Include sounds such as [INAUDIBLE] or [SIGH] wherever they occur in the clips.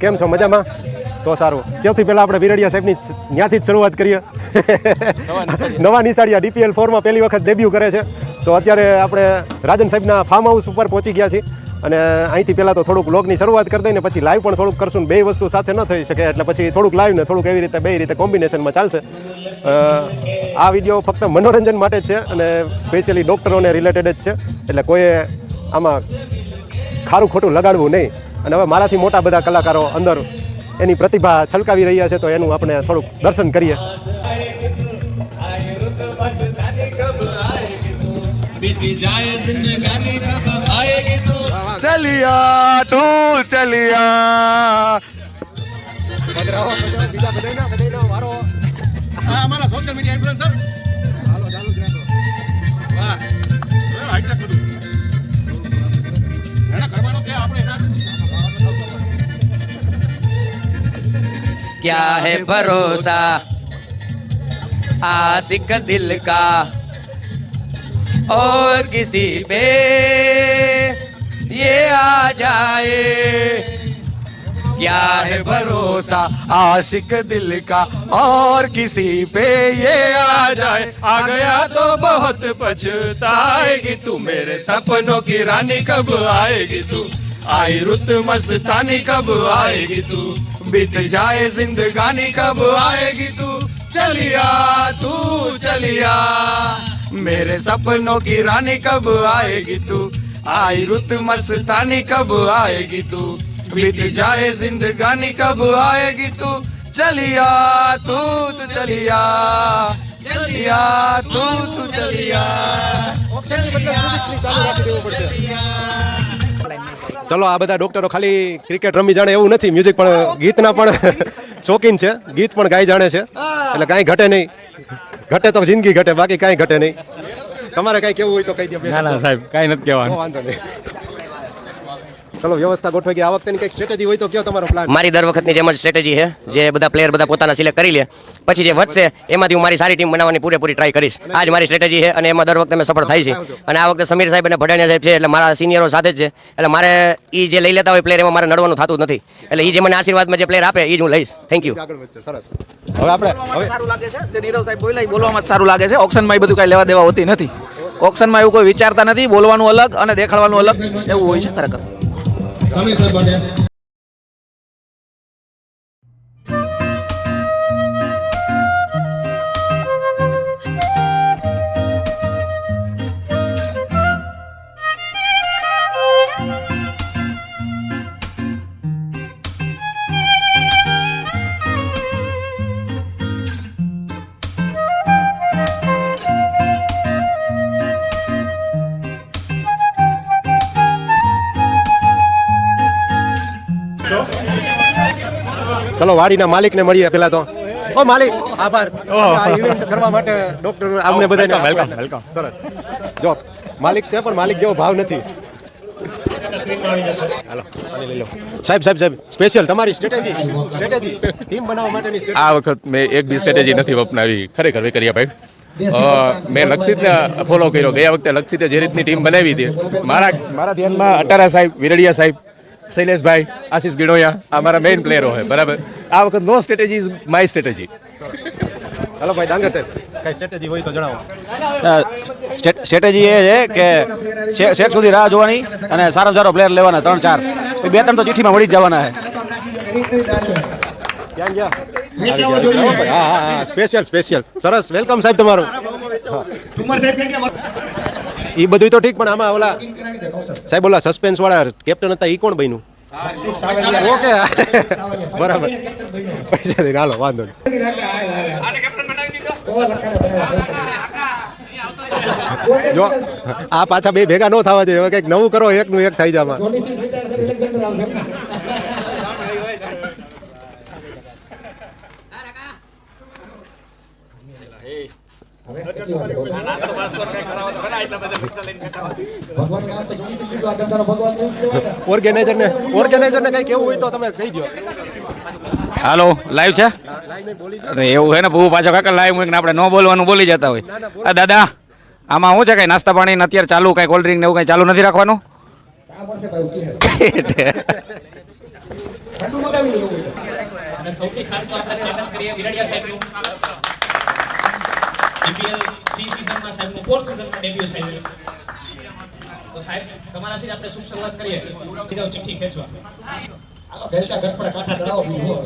કેમ છો? મજામાં? તો સારું. સૌથી પહેલાં આપણે વિરડિયા સાહેબની ત્યાંથી જ શરૂઆત કરીએ. નવા નિશાળિયા. ડીપીએલ ફોરમાં પહેલી વખત ડેબ્યુ કરે છે. તો અત્યારે આપણે રાજન સાહેબના ફાર્મ હાઉસ ઉપર પહોંચી ગયા છીએ. અને અહીંથી પહેલાં તો થોડુંક લોગની શરૂઆત કરી દઈને પછી લાઈવ પણ થોડુંક કરશું બે વસ્તુ સાથે ન થઈ શકે એટલે પછી થોડુંક લાઈવ ને થોડુંક એવી રીતે બે રીતે કોમ્બિનેશનમાં ચાલશે. આ વીડિયો ફક્ત મનોરંજન માટે જ છે અને સ્પેશિયલી ડૉક્ટરોને રિલેટેડ જ છે. એટલે કોઈએ આમાં ખારું ખોટું લગાડવું નહીં. અને હવે મારાથી મોટા બધા કલાકારો અંદર એની પ્રતિભા છલકાવી રહ્યા છે તો એનું આપણે થોડુંક દર્શન કરીએ. ચલિયા તું ચલિયા. અમારા સોશિયલ મીડિયા હાલો ચાલુ વાહ. क्या है भरोसा? आशिक दिल का और किसी पे ये आ जाए। क्या है भरोसा? आशिक दिल का और किसी पे ये आ जाए। आ गया तो बहुत पछताएगी तू मेरे सपनों की रानी, कब आएगी तू? आई रुत मस्तानी कब आएगी तू? बीत जाए जिंदगानी कब आएगी तू? चलिया तू चलिया। मेरे सपनों की रानी कब आएगी तू? आई रुत मस्तानी कब आएगी तू? बीत जाए जिंदगानी कब आएगी तू? चलिया तू तू चलिया। चलिया तू तू चलिया। ચલો આ બધા ડોક્ટરો ખાલી ક્રિકેટ રમી જાણે એવું નથી. મ્યુઝિક પણ ગીતના પણ [LAUGHS] શોખીન છે. ગીત પણ ગાઈ જાણે છે. એટલે કાંઈ ઘટે નહીં. ઘટે તો જિંદગી ઘટે બાકી કાંઈ ઘટે નહીં. તમારે કાંઈ કેવું હોય તો કહી દો ના સાહેબ કાંઈ નથી કહેવાનું. વાંધો નહીં. ચલો વ્યવસ્થા ગોઠવાઈ ગઈ. આ વખતેની કંઈક સ્ટ્રેટેજી હોય તો કયો તમારો પ્લાન મારી દર વખતની જેમ જ સ્ટ્રેટેજી છે જે બધા પ્લેયર બધા પોતાના સિલેક્ટ કરી લે. પછી જે વધશે એમાંથી હું મારી સારી ટીમ બનાવવાની પૂરેપૂરી ટ્રાય કરીશ. આ જ મારી સ્ટ્રેટેજી છે અને એમાં દર વખતે મેં સફળ થાય છે. અને આ વખતે સમીર સાહેબ અને ભડાણિયા સાહેબ છે એટલે મારા સિનિયરો સાથે જ છે. એટલે મારે એ જે લઈ લેતા હોય પ્લેયર એમાં મારે નડવાનું થતું નથી. એટલે એ જે મને આશીર્વાદમાં જે પ્લેયર આપે એ જ હું લઈશ. થેન્ક યુ સરસ. હવે આપણે હવે સારું લાગે છે જે નીરવ સાહેબ બોલાય બોલવામાં જ સારું લાગે છે. ઓપ્શનમાં એ બધું કાંઈ લેવા દેવા હોતી નથી. ઓપ્શનમાં એવું કોઈ વિચારતા નથી બોલવાનું અલગ અને દેખાડવાનું અલગ એવું હોય છે ખરેખર. સમીર સાહેબ માટે ચલો વાડીના માલિકને મળીએ પેલા તો. ઓ માલિક આભાર. આ ઇવેન્ટ કરવા માટે ડોક્ટર આમને બધાને વેલકમ વેલકમ સરસ. જો માલિક છે પણ માલિક જેવો ભાવ નથી. હાલો પાણી લઈ લો. સાહેબ સાહેબ સાહેબ સ્પેશિયલ તમારી સ્ટ્રેટેજી સ્ટ્રેટેજી ટીમ બનાવવા માટેની આ વખત મેં એક બી સ્ટ્રેટેજી નથી અપનાવી ખરેખર વેકરિયાભાઈ ભાઈ. મેં લક્ષિતને ફોલો કર્યો. ગયા વખતે લક્ષિતે જે રીતની ટીમ બનાવી હતી મારા મારા ધ્યાનમાં અટારા સાહેબ વિરડિયા સાહેબ શૈલેષભાઈ આશીષ ગિડોયા આ મારા મેઇન પ્લેયરો હોય બરાબર? આ વખત નો strategy is my strategy hello ભાઈ ડાંગર સાહેબ કઈ સ્ટ્રેટેજી હોય તો જણાવો. સ્ટ્રેટેજી એ છે કે છેક સુધી રાહ જોવાની અને સારામાં સારો પ્લેયર લેવાના ત્રણ ચાર બે ત્રણ તો ચીઠીમાં મળી જ જવાના છે સ્પેશિયલ સ્પેશિયલ સરસ વેલકમ સાહેબ તમારું. એ બધું તો ઠીક, પણ આમાં ઓલા સાહેબ, ઓલા સસ્પેન્સ વાળા કેપ્ટન હતા એ કોણ બન્યું? ઓકે. બરાબર. પૈસા દઈને હાલો, વાંધો નહીં. જો, આ પાછા બે ભેગા ન થવા જોઈએ. હવે કંઈક નવું કરો, એકનું એક થઈ જામાં ઓર્ગેનાઇઝરને ઓર્ગેનાઇઝરને કંઈ કેવું હોય તો તમે કહી દો હાલો લાઈવ છે? લાઈને બોલી દો. અરે એવું છે ને બહુ પાછો કાકા લાઈવ હોય ને આપણે ન બોલવાનું બોલી જતા હોય. આ દાદા આમાં શું છે કઈ નાસ્તા પાણી ને અત્યારે ચાલુ કઈ કોલ્ડ ડ્રિંક ને એવું કઈ ચાલુ નથી રાખવાનું? ઠંડુ મગાવી. અને સૌથી ખાસ તો આપણે સ્ટેશન કરીએ વિરાડિયા સાહેબનું. IPL થ્રી સિઝનમાં સાહેબનું ફોર્થ સિઝનમાં ડેબ્યુ થયેલું તો સાહેબ તમારાથી આપણે શુભ શરૂઆત કરીએ. સીધા ચિઠ્ઠી ખેંચવા ડેલ્ટા કાંઠા ચડાવો બીજું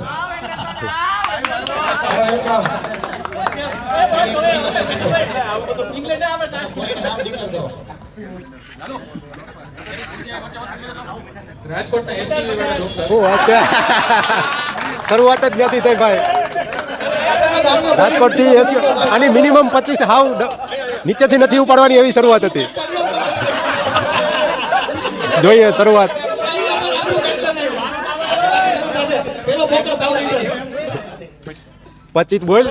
શરૂઆત જ નથી થઈ ભાઈ. રાજકોટથી એસી આની મિનિમમ પચીસ હાવ નીચેથી નથી ઉપાડવાની એવી શરૂઆત હતી. જોઈએ શરૂઆત. પચીસ બોલ.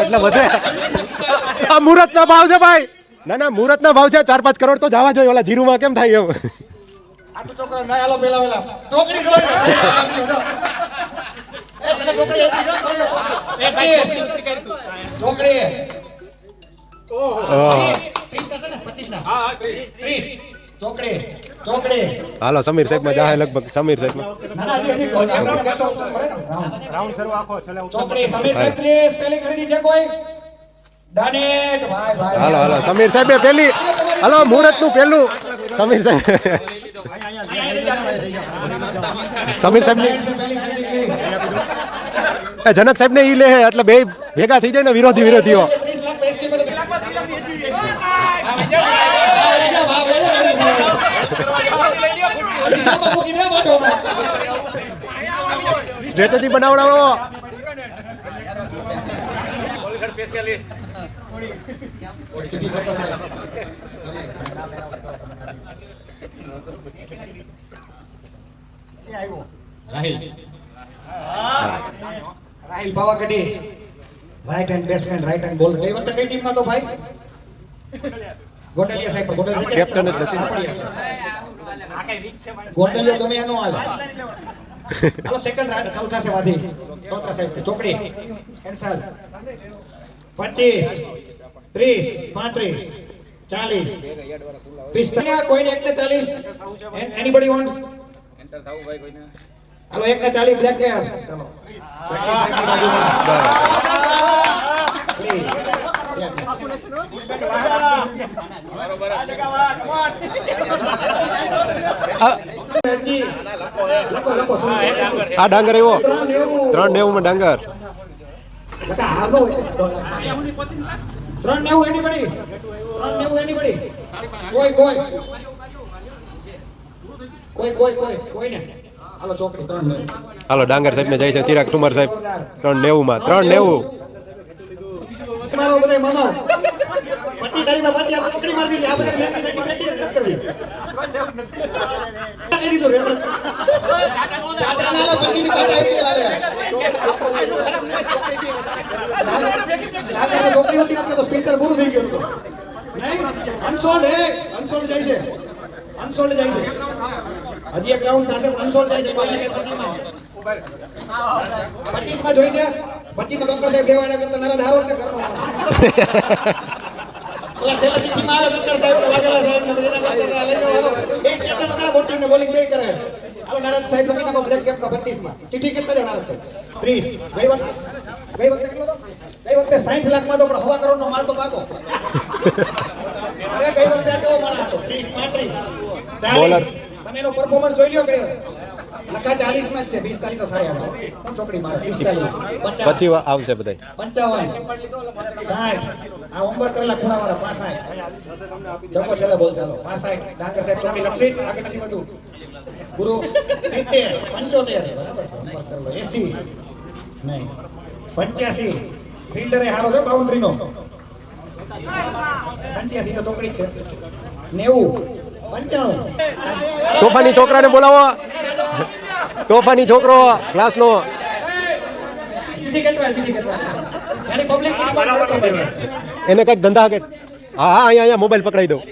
એટલે વધે આ મુહૂર્તના ભાવ છે ભાઈ. ના ના, મુહૂર્તના ભાવ છે. ચાર પાંચ કરોડ તો જવા જોઈએ. ઓલા જીરુમાં કેમ થાય એમ છોકરા ના પેલા પેલા. હાલો, સમીર સાહેબમાં જાહે લગભગ, સમીર ના ના હજી રાઉન્ડ બેઠો આખો ચોકડી સમીર સાહેબ ત્રીસ પેલી ખરીદી છે કોઈ હાલો હાલો, સમીર સાહેબે પેલી, હાલો, મુહૂર્તનું પેલું સમીર સાહેબ સમીર કરી. એ જનક સાહેબને એ લે એટલે બે ભેગા થઈ જાય ને વિરોધી વિરોધીઓ. સ્ટ્રેટેજી બનાવડાવો. સ્પેશિયાલિસ્ટ પેલી- મૂકી Rahil Pavagadhi right hand batsman right hand bowler ગઈ વખતે કઈ ટીમમાં તો ભાઈ? ગોંડલિયા સાહેબ ગોંડલિયા કેપ્ટન જ નથી. ગોંડલિયા તમે એનો હાલ. હાલો સેકન્ડ રાઈટ ચાલતા છે વાધી ચોથા સાહેબ ચોકડી. કેન્સલ પચીસ ત્રીસ પાંત્રીસ ચાલીસ પિસ્તાલીસ. કોઈને એકને ચાલીસ? એનીબડી વોન્ટ હાલો એકને ચાલીસ એક ને ચાલી બ્લેક લખો આ ડાંગર એવો? ત્રણ નેવું નેવુંમાં ડાંગર. હાલો ત્રણ નેવું એની પડી. ત્રણ નેવું એનીબડી કોઈ કોઈ કોઈ. કોઈ કોઈ કોઈ ને હાલો, ડાંગર સાહેબને જાય છે, ચિરાગ ઠુમર સાહેબ. ત્રણ નેવુંમાં, ત્રણ નેવું. અનસોલ્ડ જાય છે અનસોલ્ડ જાય છે હજી એક રાઉન્ડ થશે પાંચસો જાય છે પચીસમાં જોઈ છે પચીસમાં ડોક્ટર સાહેબ દેવા કરતા નાના ધારો જ તે ઓલા છેલ્લા ચિઠ્ઠીમાં આવે ડોક્ટર સાહેબ વાઘેલા સાહેબ ને બધાના કરતા લઈ જાઓ એક ચેતન કરે બોટિંગ ને બોલિંગ બે કરે. હાલો નારાજ સાહેબ લખી નાખો બ્લેક કેપમાં 25 માં ચિઠ્ઠી કેટલા છે નારાજ સાહેબ 30 ગઈ વખતે? ગઈ વખતે કેટલો હતો? ગઈ વખતે 60 લાખમાં તો પણ હવા કરોડ નો માલ તો પાકો. [LAUGHS] ગઈ વખતે આ માલ હતો. 30 35 Bowler. તમે એનો પરફોર્મન્સ જોઈ લ્યો કે લખા 40 માં જ છે 20 તારીખ તો થાય હવે ચોકડી મારે? 45 પછી આવશે બધા પંચાવન. સાઠ. આ ઉંમર કરેલા ખૂણાવાળા પાસાઠ જગો છેલ્લે બોલ ચાલો પાસાઠ ડાંગર સાહેબ ચોકી લક્ષિત. આગળ નથી વધુ ગુરુ સિત્તેર. પંચોતેર. બરાબર છે. ઉંમર કરેલો. નહીં. પંચ્યાસી. ફિલ્ડરે હારો છે બાઉન્ડ્રીનો. પંચ્યાસી તો ચોકડી છે. નેવું. પંચાણું તોફાની છોકરાને બોલાવો. તોફાની છોકરો ક્લાસનો એને કંઈક ધંધા કે હા હા અહીંયા અહીંયા મોબાઈલ પકડાઈ દઉં.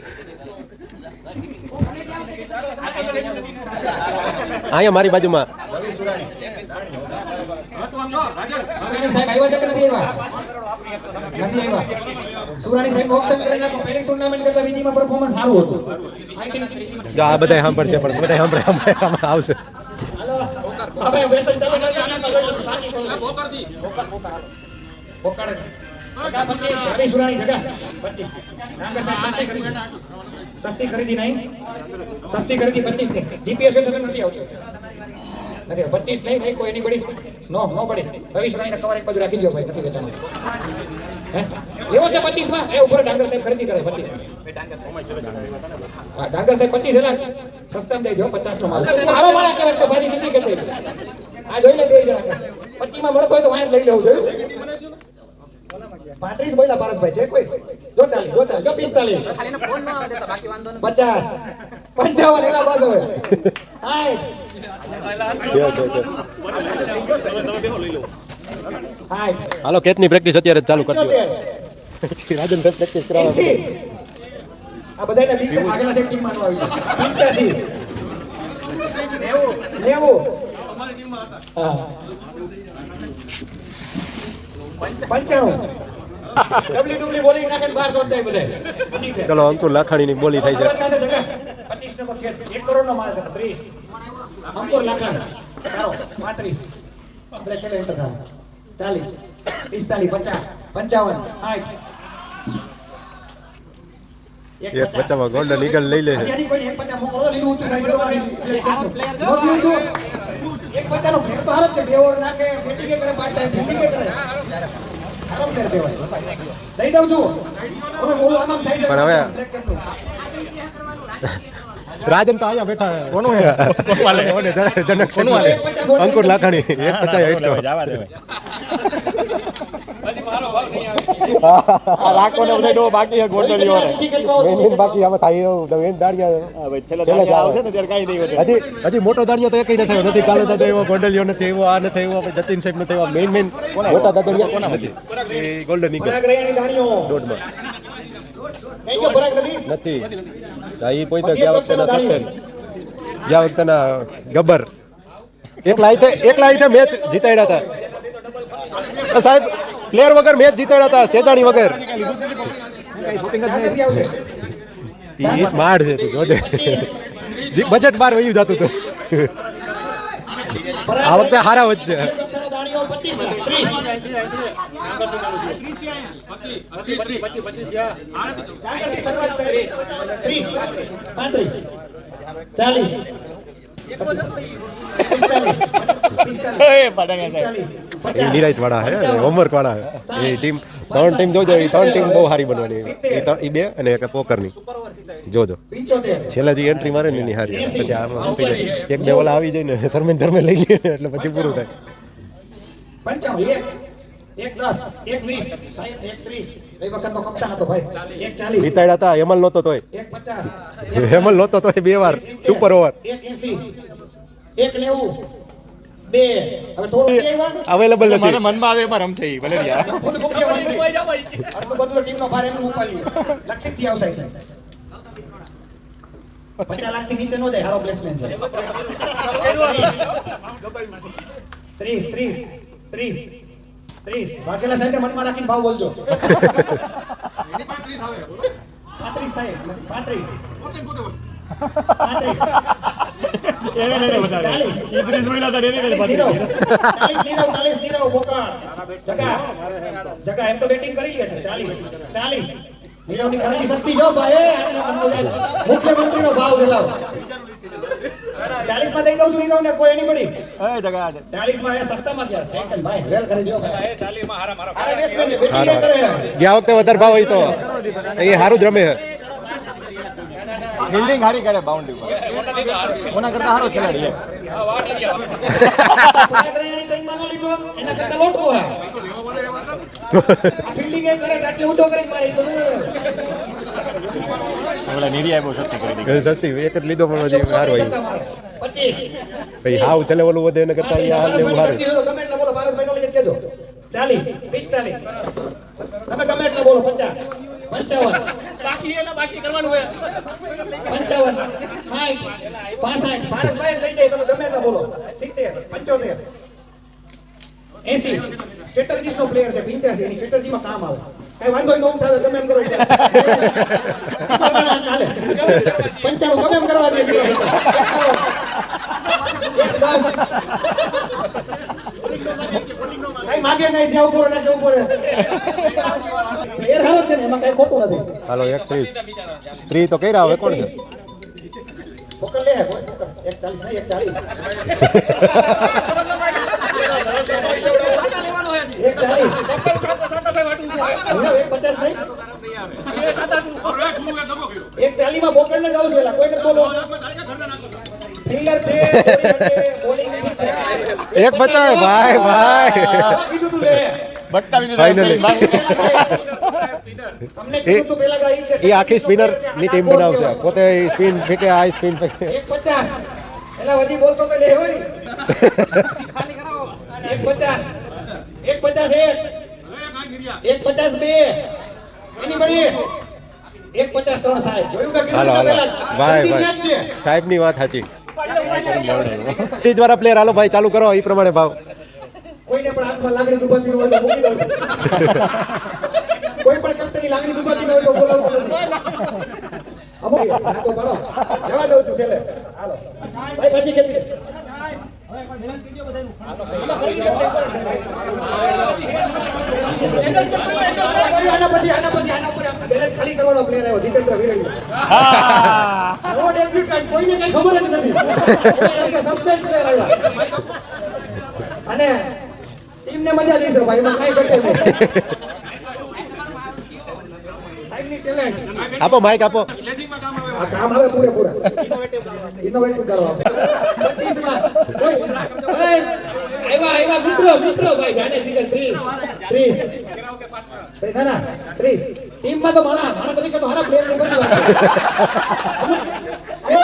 અહીંયા મારી બાજુમાં. સાહેબ આવ્યા છે કે નથી આવ્યા? નથી આવ્યા. સુરાણી સાહેબ ઓપ્શન કરી નાખો. પહેલી ટુર્નામેન્ટ કરતા બીજીમાં પરફોર્મન્સ સારું હતું. જો આ બધા સાંભળશે પણ બધાય સાંભળે સાંભળે આવશે. હાલો. હવે વ્યસન ચાલુ કરી દે, બોકર લો, બોકર જ. જગા પચીસ, હરી સુરાણી જગા પચીસ. સસ્તી ખરીદી. નહીં. સસ્તી ખરીદી પચીસની. જીપીએસ નથી આવતું. નથી પચીસ નહીં ભાઈ કોઈ એની પડી. નો નો પડી. રવિ સુરાણી કવર એક બાજુ રાખી દો ભાઈ નથી હે એવો છે પચીસમાં એ ઉપર ડાંગર સાહેબ ખરીદી કરે પચીસ. હા ડાંગર સાહેબ પચીસ હજાર. સસ્તામાં દેજો પચાસ નો માલ. હારો માળા કહેવાય તો ભાજી નથી કે આ જોઈ લે બે જણા પચીસમાં મળતો હોય તો વાયર લઈ લેવું જોયું? પાંત્રીસ બોલા પારસભાઈ છે કોઈ? જો ચાલી જો ચાલી જો પિસ્તાલીસ. પચાસ. પંચાવન એલા બસ હોય. છે છે છે હાય. હાલો કેટની પ્રેક્ટિસ અત્યારે ચાલુ કરી દો. [LAUGHS] રાજન સાહેબ પ્રેક્ટિસ કરાવવા એંસી. આ બધાને વીસ આગળના સેટ ટીમમાં નો આવી પંચ્યાસી. નેવું. નેવું. હા. પંચાણું. ડબલી ડુબલી બોલી નાખે બહાર દોડતા બધે. ચલો અંકુર લાખાણીની બોલી થાય છે. પચીસ એક કરોડ નો માલ છે ત્રીસ. અંકુર લાખણ. ચાલો પાંત્રીસ. આપણે છેલ્લે એન્ટર થાય ચાલીસ પિસ્તાલીસ પચાસ પંચાવન સાઠ. એક બચ્ચામાં ગોલ્ડન ઈગલ લઈ લે છે. એક પચાસ મોકલો તો જોવાની. મોકલું છું. એક પચાસનો ફેર તો હારો છે. બે ઓવર નાખે બેટિંગ કરે પાર્ટ ટાઈમ ફિલ્ડિંગ કરે. હારો ફેર કહેવાય. દઈ દઉં છું. હવે બોલો આમ આમ થઈ જાય. પણ હવે- રાજન તો અહીંયા બેઠા કોનું જનક અંકુર લાખાણી. પચાસ એટલો મેન મેન બાકી આમાં થાય એવું મેન દાડિયા છેલ્લે જ આવે. હજી હજી મોટો દાડિયો તો એકય ન થયો નથી કાલો દાદા એવો ગોંડલિયો નથી એવો આ નથી એવો જતીન સાહેબ નથી એવો મેન મેન મોટા દાદડિયા નથી. એ ગોલ્ડન ઈગલ. દોડમાં. કઈ નથી? એ ગયા વખતેના કેપ્ટન ગયા વખતેના ગબ્બર. એકલા એકલા મેચ જીતાડ્યા હતા. સાહેબ પ્લેયર વગર મેચ જીતાડ્યા હતા સેજાણી વગર. એ સ્માર્ટ છે જોજે બજેટ બાર વયું જતું હતું આ વખતે હારા વધશે એક એ વાળા હે હોમવર્ક વાળા હે. એ ટીમ ત્રણ ટીમ જોજો એ ત્રણ ટીમ બહુ સારી બનવાની એ એ બે અને એક પોકરની. જોજો. છેલ્લા જે એન્ટ્રી મારે ને એની હારી પછી આમાં થઈ જાય એક બે ઓલા આવી જાય ને શર્મેન ધર્મે લઈ લઈએ એટલે પછી પૂરું થાય. પંચાવન એક. એક દસ એક વીસ. એક ત્રીસ. એ વખત નો કપ્તાન હતો ભાઈ. એક ચાલીસ. જીતાડ્યા હતા હેમલ નહોતો તોય. એક પચાસ. [LAUGHS] હેમલ નહોતો તોય બે વાર. Super over. એક એસી. એક નેવું. બે. હવે થોડું આવ્યા અવેલેબલ નથી. મનમાં આવે એમાં રમશે ત્રીસ ત્રીસ ત્રીસ. ત્રીસ. વાઘેલા સાહેબ મનમાં રાખીને ભાવ બોલજો. મુખ્યમંત્રી નો ભાવ ફેલાવો ગયા. વખતે વધારે ભાવ હોય તો. એ સારું જ રમે. છે ફિલ્ડિંગ હારી કરે બાઉન્ડ્રી પર ઓના કરતા હારો ખેલાડી હા ઓલા નીરિયા બહુ સસ્તી કરી દીધી. સસ્તી. એક જ લીધો પણ હજી સારું હોય. ભાઈ હાવ ચલે ઓલું વધે એને કરતા અહીંયા હાલ લેવું સારું. ગમે એટલા બોલો, પારસભાઈ નો ચાલીસ પિસ્તાલીસ તમે ગમે એટલા બોલો પચાસ પંચાવન. પંચાવન. સાઠ પાસઠ પારસભાઈ લઈ જાય તમે ગમે એટલા બોલો સિત્તેર પંચોતેર એસી સ્ટ્રેટર્જીસ નો પ્લેયર છે પિંચ્યાસી એની સ્ટ્રેટર્જીમાં કામ આવે. કઈ વાંધો ન ઉઠાવે ગમે એમ કરો [LAUGHS] પંચાણું ગમે કરવા દે એક દસ કઈ માગે નહીં જ્યાં ઉપર ના જવું પડે પ્લેયર હારો જ છે ને. એમાં કઈ ખોટું નથી હાલો એક ત્રીસ ત્રીસ તો કઈ આવે કોણ છે પચાસ એક ચાલી માં બોકડ ને જાઉં છું એલા બોલો. ફિલ્ડર છે બોલિંગ નથી છે. એક બચાવે ભાઈ ભાઈ. ફાઇનલી તમને કીધું તું પેલા ગાઈ કે એ આખી સ્પિનરની ટીમ બનાવશે. પોતે સ્પિન ફેંકે આ સ્પિન ફેંકે. એલા બોલતો તો લે [LAUGHS] એની હાલો હાલો. ભાઈ ભાઈ. સાહેબની વાત સાચી. ત્રીજ વાળા પ્લેયર હાલો ભાઈ ચાલુ કરો એ પ્રમાણે ભાવ. કોઈને પણ હાથમાં લાગણી દુભાતી હોય તો મૂકી દઉં કોઈ પણ કંપની લાગણી દુભાતી હોય તો બોલાવતો અમો આ તો પાડો. જવા દઉં છું છેલ્લે. હાલો. ભાઈ પછી ખેંચી લે. આના પછી આના પછી આના પર આપણે બેલેન્સ ખાલી કરવાનો પ્લેયર આવ્યો જીતેન્દ્ર વિરણી નો ડેબ્યુટન્ટ કોઈને કઈ ખબર જ નથી સસ્પેન્ડ પ્લેયર આવ્યા અને ટીમને મજા દઈશ ભાઈ એમાં કાંઈ ઘટે નહીં સાહેબની ટેલેન્ટ આપો માઇક આપો. આ કામ આવે પૂરેપૂરા. ઇનોવેટિવ કરવા પચીસમાં કોઈ ઓય, આવ્યા આવ્યા મિત્રો મિત્રો ભાઈ જાણે જીગર ત્રીસ ત્રીસ. ત્રીસ, ના ના ત્રીસ. ટીમમાં તો માણા માણા તરીકે તો હારા પ્લેયર ને બધી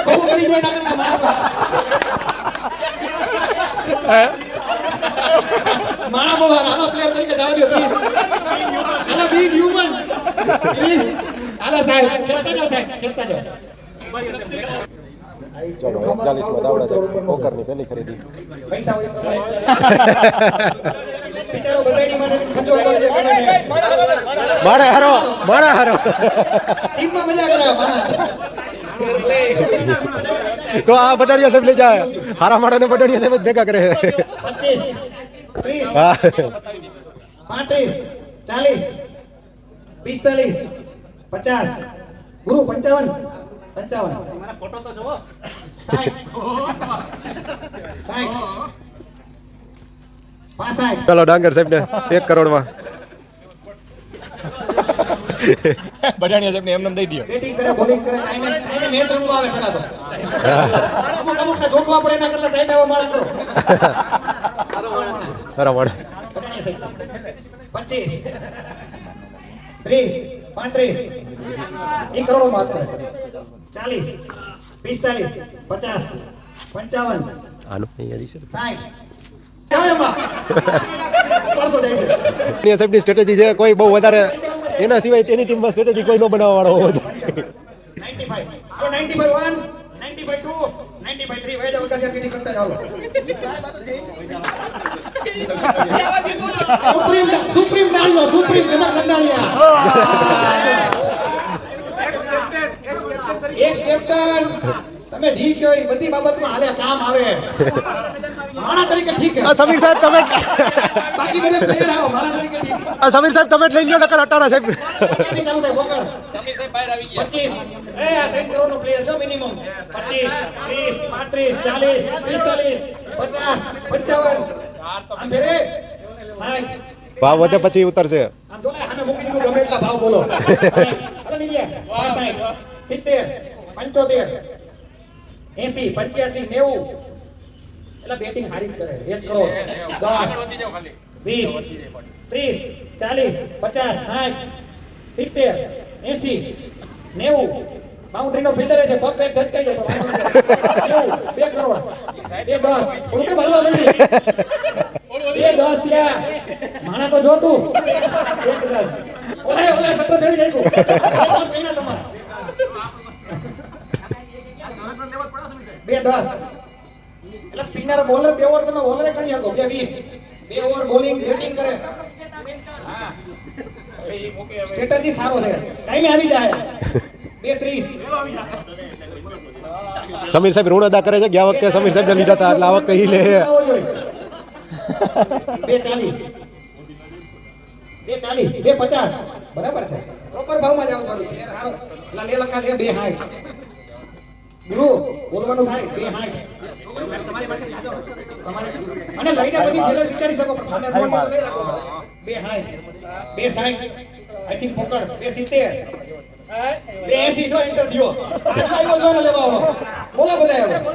બહુ કરી માણા હારા. જવા દો પ્લીઝ આલા બિગ હ્યુમન પ્લીઝ આલા સાહેબ ખેંચતા જાઓ સાહેબ ખેંચતા જાઓ. ચલો એકચાલીસમાં દાવડા છે. પોકરની પેલી ખરીદી. પૈસા [LAUGHS] છે. માણે હારો માણે હારો. તો આ બટાડિયા સાહેબ લઈ જાય. હારા માણે ને બટાડિયા સાહેબ જ ભેગા કરે. હા. પાંત્રીસ ચાલીસ પિસ્તાલીસ પચાસ ગુરુ પંચાવન પંચાવન. સાઠ. સાઠ. પાસઠ. ચલો ડાંગર સાહેબ ને એક કરોડમાં બટાણિયા સાહેબને એમને દઈ દો બેટિંગ કરે બોલિંગ કરે ટાઈમે ટાઈમે મેચ રમવા આવે પેલા તો. અમુક અમુક ને જોખવા પડે એના કરતા ટાઈમ આવો મારા કરો બરાબર પચીસ. ત્રીસ. પાંત્રીસ. એક કરોડ માત્ર ચાલીસ. પિસ્તાલીસ. પચાસ. પંચાવન. જાય. છે. સાહેબ સ્ટ્રેટેજી છે કોઈ બહુ વધારે એના સિવાય તેની ટીમમાં સ્ટ્રેટેજી કોઈ ન બનાવવા વાળો હોવો જોઈએ. 95 so 95 one 95 two 95 three વૈદ્ય વગર જેટલી કરતા જાઓ સુપ્રીમ સુપ્રીમ સુપ્રીમ કમર કંડાળિયા એક્સ કેપ્ટન સમીર સાહેબ તમે સમીર સાહેબ તમે લઈ લો નકર અટાણા સાહેબ. ભાવ વધે પછી ઉતરશે. [LAUGHS] પંચોતેર એસી પંચ્યાસી નેવું. એટલે બેટિંગ હારી જ કરે એક કરોડ દસ વીસ ત્રીસ ચાલીસ પચાસ સાઠ સિત્તેર એસી નેવું. બાઉન્ડ્રી નો ફિલ્ડર છે. પગ કઈ ઢચકાઈ જતો બે કરોડ બે દસ. થોડું હલવા બે દસ ત્યાં માણા તો જોતું. એક દસ. ઓલાય ઓલાય સટ્ટો ફેરી નાખ્યું. તમારા. બે દસ. એટલે સ્પિનર બોલર બે ઓવર તમે ઓવરે ગણી શકો બે વીસ. બે ઓવર બોલિંગ બેટિંગ કરે. સ્ટ્રેટેજી સારો છે. ટાઈમે આવી જાય. બે ત્રીસ. સમીર સાહેબ ઋણ અદા કરે છે ગયા વખતે સમીર સાહેબને લીધા હતા એટલે આ વખતે ઈ લે. છે. બે ચાલી બે ચાલી બે પચાસ. બરાબર છે. પ્રોપર ભાવમાં જાવ ફેર હારો એટલે લે લખા લે બે હાઈટ ગુરુ બોલવાનું થાય. બે હાથ. તમારી પાસે. તમારે અને લઈને પછી છેલ્લે વિચારી શકો પણ સામે તો લઈ રાખો. બે હાથ. બે સાઈઠ આઈ થિંક પકડ બે સિત્તેર. બે એસી જો એન્ટર થયો. આ આવ્યો જો ને લેવા આવો. બોલો બધા આવો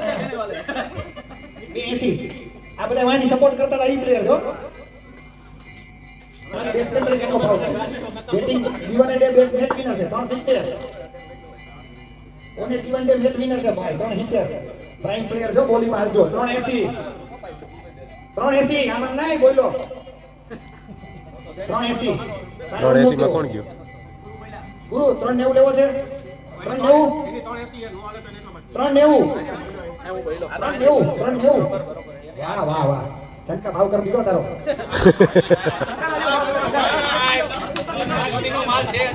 બે એસી. આ બધા વાંચી સપોર્ટ કરતા ઈ પ્લેયર છો બેટિંગ જીવન ડે બેટ મેચ વિનર છે ત્રણ સિત્તેર. ઓને જીવન ડે મેચ વિનર કે ભાઈ? ત્રણ સિત્તેર પ્રાઇમ પ્લેયર જો બોલી માં હાલજો ત્રણ એસી. ત્રણ એસી. આમાં નહીં બોલો ત્રણ એસી. ત્રણ એસીમાં કોણ ગયો? ગુરુ ત્રણ નેવું લેવો છે. ત્રણ નેવું. ત્રણ નેવું. ત્રણ નેવું. ત્રણ નેવું. વાહ વાહ વાહ. ચંકા ભાવ કરી દીધો તારો. [LAUGHS]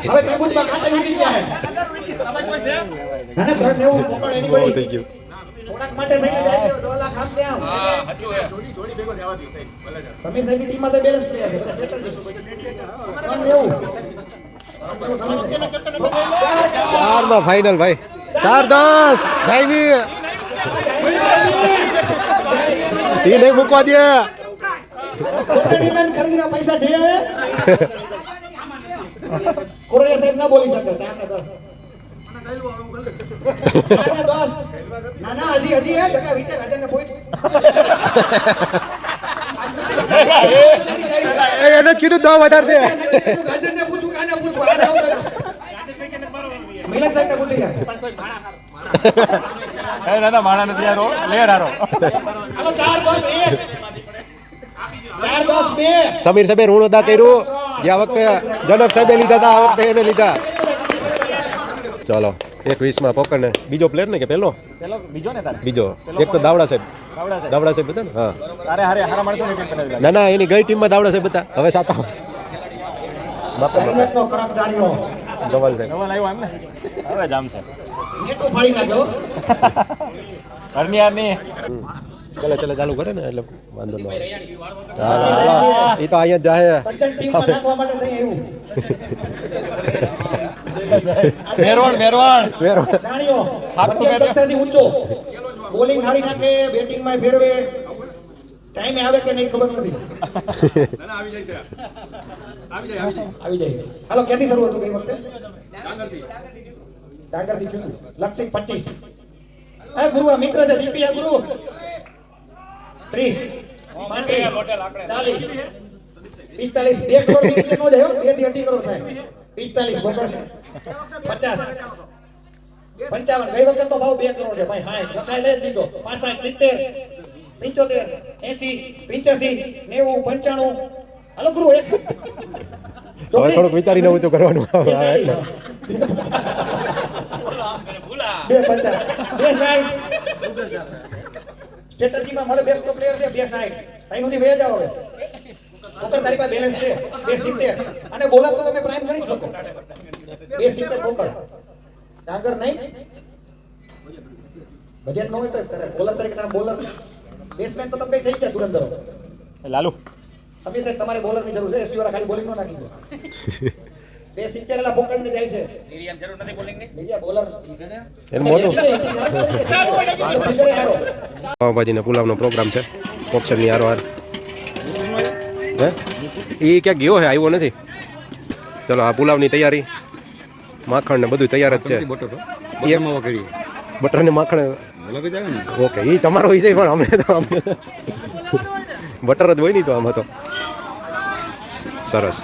હવે ત્રિભુજમાં કાંટા નીકળી ગયા છે ના ના ત્રણ નેવું પકડ એની બહુ પડી. થઈ ગયું થોડાક માટે થઈને જાય છે, દો લાખ આમ તેમ. સમીર સાહેબની ટીમમાં તો balance player છે, બધા settle છે. ત્રણ નેવું. ચારમાં ફાઇનલ ભાઈ ચાર દસ જાયવી ઈ નહીં મૂકવા દે પોતાની બેન ખરીદીના પૈસા છે હવે કોરડિયા સાહેબ ના બોલી શકે ચાર ને દસ ચાર ને ના ના હજી હજી હે જગા વિચાર હજાર ને પોઈન્ટ એને કીધું દો વધારે દે. ગાજર ને પૂછું કાને પૂછું આને આવું કરું. મિલન સાહેબ ને પૂછી જાય ના ના માણા નથી યારો લેર હારો હાલો ચાર દસ એક સમીર સાહેબે ઋણ અદા કર્યું. ગયા વખતે જનક સાહેબે લીધા હતા આ વખતે એને લીધા. ચાલો એક વીસમાં પકડને. બીજો પ્લેયર ને કે પહેલો પેલો બીજો ને તારે? બીજો. એક તો દાવડા સાહેબ. દાવડા સાહેબ. બધા ને હા. અરે હારે હારા માણસો ને ટીમ ના ના એની ગઈ ટીમમાં દાવડા સાહેબ હતા. હવે સાત આવે છે. બાપા ધવલ સાહેબ. નવા આવ્યો એમ ને હવે જામશે નેટો ફાડી નાખ્યો ઘરની યારની ચાલે ચાલે ચાલુ કરે ને એટલે વાંધો ન આવે. એ તો અહીંયા જ જાહે. [LAUGHS] [LAUGHS] મેરવણ મેરવણ. મધ્યમ ઊંચો. બોલિંગ હારી નાખે બેટિંગમાં ફેરવે. ટાઈમે આવે કે નહીં ખબર નથી. આવી જાય. હાલો ક્યાંથી શરૂ હતું કઈ વખતે? ડાંગરથી ચૂક્યું લક્ષિક પચીસ. હા ગુરુ આ મિત્ર છે દીપી આ ગુરુ. ત્રીસ. ચાલીસ. પિસ્તાલીસ. બે કરોડ નો જાય બેથી અઢી કરોડ થાય. પિસ્તાલીસ બપોર. પચાસ. પંચાવન. ગઈ વખત તો ભાવ બે કરોડ છે ભાઈ. હા બતાવી લઈ દીધો. પાસઠ સિત્તેર પંચોતેર એસી પંચ્યાસી નેવું પંચાણું. હાલો ગુરુ એક. હવે થોડુંક વિચારીને ઊંચું કરવાનું આવે. એટલે બે પચાસ બે સાઈઠ. સ્ટ્રેટેજીમાં મળે બેસ્ટ પ્લેયર છે બે સાઈઠ. અહીં સુધી વહી જાઓ હવે. પોકર તારી પાસે બેલેન્સ છે બે સિત્તેર અને બોલર તો તમે પ્રાઇમ ગણી શકો બે સિત્તેર પોકર ડાંગર નહીં બજેટ ન હોય તો તારે બોલર તરીકે તારે બોલર બેટ્સમેન તો તમે થઈ ગયા ધુરંધરો લાલુ સમીર સાહેબ તમારે બોલરની જરૂર છે એસી વાળા ખાલી બોલિંગ નો નાખી દો બે સિત્તેર એલા પોકર ને જાય છે બીજા બોલર એનું મોટું પુલાવ પુલાવનો પ્રોગ્રામ છે ઓપ્શનની હારો હાર હે? એ ક્યાંક ગયો હે? આવ્યો નથી? ચલો આ પુલાવની તૈયારી. માખણ ને બધું તૈયાર જ છે. બટર ને માખણ ઓકે એ તમારો વિષય પણ અમે તો અમે બટર જ હોય નહીં તો આમાં તો. સરસ.